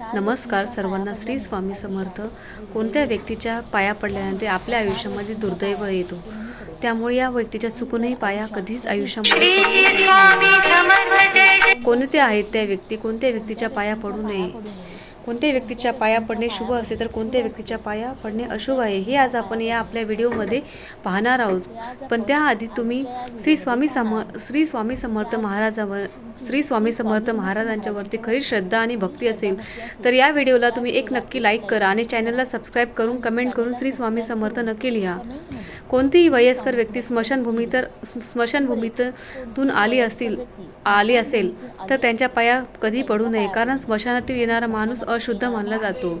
नमस्कार सर्वांना श्री स्वामी समर्थ. कोणत्या व्यक्तीच्या पाया पडल्यानंतर आपल्या आयुष्यामध्ये दुर्दैव येतो? त्यामुळे या व्यक्तीच्या चुकूनही पाया कधीच आयुष्यामध्ये. कोणते आहेत त्या व्यक्ती? कोणत्या व्यक्तीच्या पाया पडू नये? कोणत्या व्यक्तीच्या पाया पडणे शुभ असते तर कोणत्या व्यक्तीच्या पाया पडणे अशुभ आहे? हे आज आपण या आपल्या व्हिडिओमध्ये पाहणार आहोत. पण त्याआधी तुम्ही श्री स्वामी सम श्री स्वामी समर्थ महाराजावर श्री स्वामी समर्थ महाराजांच्यावरती खरी श्रद्धा आणि भक्ती असेल तर या व्हिडिओला तुम्ही एक नक्की लाईक करा आणि चॅनलला सबस्क्राईब करून कमेंट करून श्री स्वामी समर्थ नक्की लिहा. कोणतीही वयस्कर व्यक्ती स्मशानभूमी तर स्मशानभूमीतून आली असतील आली असेल तर त्यांच्या पाया कधी पडू नये कारण स्मशानातील येणारा माणूस अशुद्ध मानला जातो.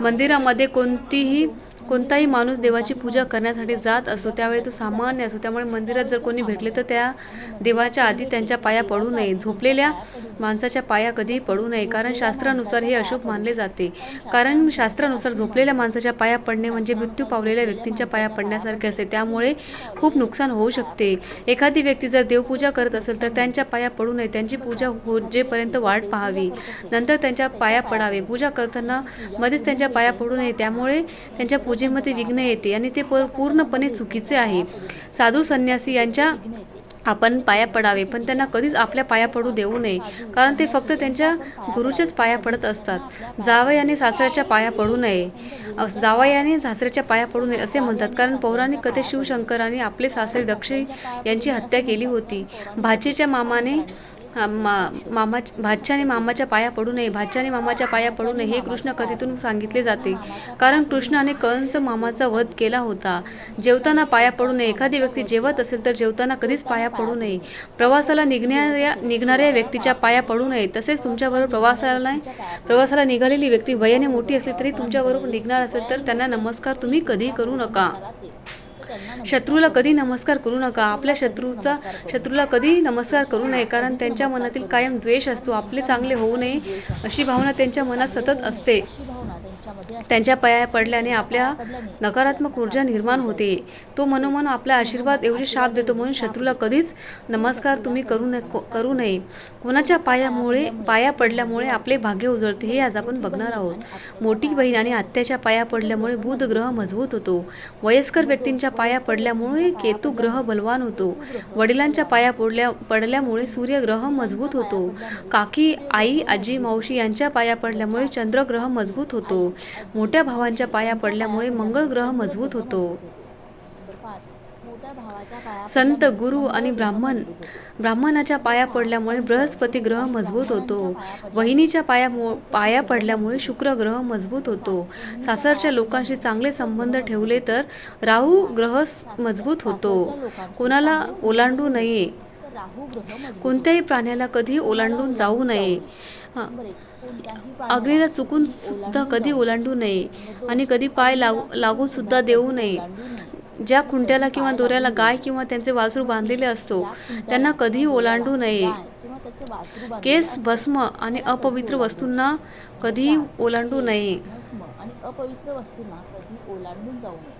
मंदिरामध्ये कोणतीही कोणताही माणूस देवाची पूजा करण्यासाठी जात असो त्यावेळी तो सामान्य असो त्यामुळे मंदिरात जर कोणी भेटले तर त्या देवाच्या आधी त्यांच्या पाया पडू नये. झोपलेल्या माणसाच्या पाया कधीही पडू नये कारण शास्त्रानुसार हे अशुभ मानले जाते. कारण शास्त्रानुसार झोपलेल्या माणसाच्या पाया पडणे म्हणजे मृत्यू पावलेल्या व्यक्तींच्या पाया पडण्यासारखे असते त्यामुळे खूप नुकसान होऊ शकते. एखादी व्यक्ती जर देवपूजा करत असेल तर त्यांच्या पाया पडू नये. त्यांची पूजा हो जेपर्यंत वाट पाहावी. नंतर त्यांच्या पाया पडावे. पूजा करताना मध्येच त्यांच्या पाया पडू नये. त्यामुळे त्यांच्या पूजा पूजेमध्ये विघ्न येते आणि ते प- पूर्णपणे चुकीचे आहे. साधू संन्यासी यांच्या आपण पाया पडावे पण त्यांना कधीच आपल्या पाया पडू देऊ नये कारण ते फक्त त्यांच्या गुरुच्याच पाया पडत असतात. जावयाने सासऱ्याच्या पाया पडू नये. अस- जावयाने सासऱ्याच्या पाया पडू नये असे म्हणतात कारण पौराणिक कथे शिवशंकराने आपले सासरे दक्ष यांची हत्या केली होती. भाचेच्या मामाने मा मामा भाच्याने मामाच्या पाया पडू नये भाच्याने मामाच्या पाया पडू नये हे कृष्ण कथेतून सांगितले जाते. कारण कृष्णाने कंस मामाचा वध केला होता. जेवताना पाया पडू नये. एखादी व्यक्ती जेवत असेल तर जेवताना कधीच पाया पडू नये. प्रवासाला निघणाऱ्या निघणाऱ्या व्यक्तीच्या पाया पडू नये. तसेच तुमच्याबरोबर प्रवासाला प्रवासाला निघालेली व्यक्ती वयाने मोठी असली तरी तुमच्याबरोबर निघणार असेल तर त्यांना नमस्कार तुम्ही कधी करू नका. शत्रूला कधी नमस्कार करू नका. आपल्या शत्रूचा शत्रूला कधी नमस्कार करू नये कारण त्यांच्या मनातील कायम द्वेष असतो. आपले चांगले होऊ नये अशी भावना त्यांच्या मनात सतत असते. त्यांच्या पाया पडल्याने आपल्या नकारात्मक ऊर्जा निर्माण होते. तो मनोमन आपला आशीर्वाद ऐवजी शाप देतो म्हणून शत्रूला कधीच नमस्कार तुम्ही करू नको करू नये. कोणाच्या पायामुळे पाया पडल्यामुळे आपले भाग्य उजळते हे आज आपण बघणार आहोत. मोठी बहीण आणि आत्याच्या पाया पडल्यामुळे बुध ग्रह मजबूत होतो. वयस्कर व्यक्तींच्या पाया पडल्यामुळे केतू ग्रह बलवान होतो. वडिलांच्या पाया पडल्या पडल्यामुळे सूर्य ग्रह मजबूत होतो. काकी आई आजी मावशी यांच्या पाया पडल्यामुळे चंद्रग्रह मजबूत होतो. मोठ्या भावांच्या पाया पडल्यामुळे मंगळ ग्रह मजबूत होतो. संत गुरु आणि ब्राह्मण ब्राह्मणाच्या पाया पडल्यामुळे बृहस्पती ग्रह मजबूत होतो. वहिनीच्या पाया पाया पडल्यामुळे शुक्र ग्रह मजबूत होतो. सासरच्या लोकांशी चांगले संबंध ठेवले तर राहू ग्रह मजबूत होतो. कोणाला ओलांडू नये. कोणत्याही प्राण्याला कधी ओलांडून जाऊ नये. अग्नीला चुकून सुद्धा कधी ओलांडू नये आणि कधी पाय लागू लागू सुद्धा देऊ नये. ज्या खुंट्याला किंवा दोऱ्याला गाय किंवा त्यांचे वासरू बांधलेले असतो त्यांना कधीही ओलांडू नये. केस भस्म आणि अपवित्र वस्तूंना कधीही ओलांडू नये. आणि अपवित्र वस्तूंना कधी ओलांडून जाऊ नये.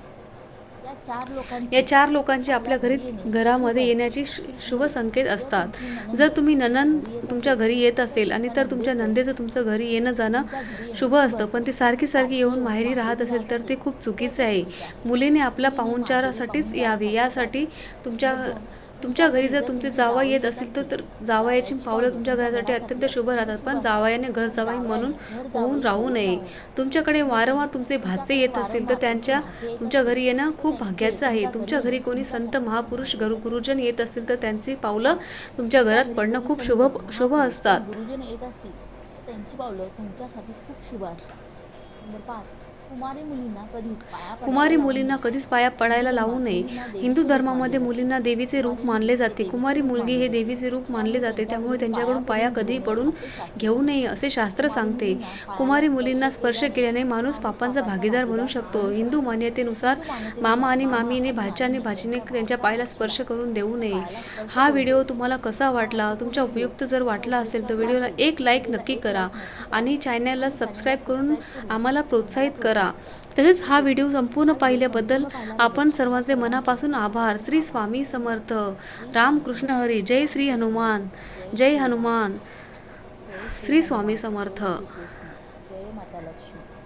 या चार लोकांची या चार लोकांचे आपल्या घरी घरामध्ये येण्याची शु- शुभ संकेत असतात. जर तुम्ही ननंद तुमच्या घरी येत असेल आणि तर तुमच्या नंदेचं तुमचं घरी येणं जाणं शुभ असतं पण ती सारखी सारखी येऊन माहेरी राहत असेल तर ते खूप चुकीचे आहे. मुलीने आपल्या पाहुणचारासाठीच यावे यासाठी तुमच्या तुमच्या घरी जर तुमचे जावा येत असेल तर तर जावयाची पावलं तुमच्या घरासाठी अत्यंत शुभ राहतात. पण जावयाने घर जावाई म्हणून होऊन राहू नये. तुमच्याकडे वारंवार तुमचे भाचे येत असतील तर त्यांच्या तुमच्या घरी येणं खूप भाग्याचं आहे. तुमच्या घरी कोणी संत महापुरुष गुरु गुरुजन येत असतील तर त्यांची पावलं तुमच्या घरात पडणं खूप शुभ शुभ असतात. गुरुजन येत असतील त्यांची पावलं तुमच्यासाठी खूप शुभ असतात. नंबर पाच. कुमारी मुलींना कधीच पाया पडायला कुमारी लावू मुलींना नये. कधीच पाया पडायला लावू नये. हिंदू धर्मामध्ये मुलींना देवीचे रूप मानले जाते. कुमारी मुलगी हे देवीचे रूप मानले जाते. त्यामुळे त्यांच्याकडून पाया कधी पडून घेऊ नये असे शास्त्र सांगते. कुमारी मुलींना स्पर्श केल्याने माणूस पापांचा भागीदार बनू शकतो. हिंदू मान्यतेनुसार मामा आणि मामीने भाच्या आणि भाचीने त्यांच्या पायाला स्पर्श करून देऊ नये. हा व्हिडिओ तुम्हाला कसा वाटला? तुमच्या उपयुक्त जर वाटला असेल तर व्हिडिओला एक लाईक नक्की करा आणि चॅनलला सबस्क्राईब करून आम्हाला प्रोत्साहित करा तसेच हा व्हिडिओ संपूर्ण पाहिल्याबद्दल आपण सर्वांचे मनापासून आभार. श्री स्वामी समर्थ. रामकृष्ण हरी. जय श्री हनुमान. जय हनुमान. श्री स्वामी समर्थ. जय माता लक्ष्मी.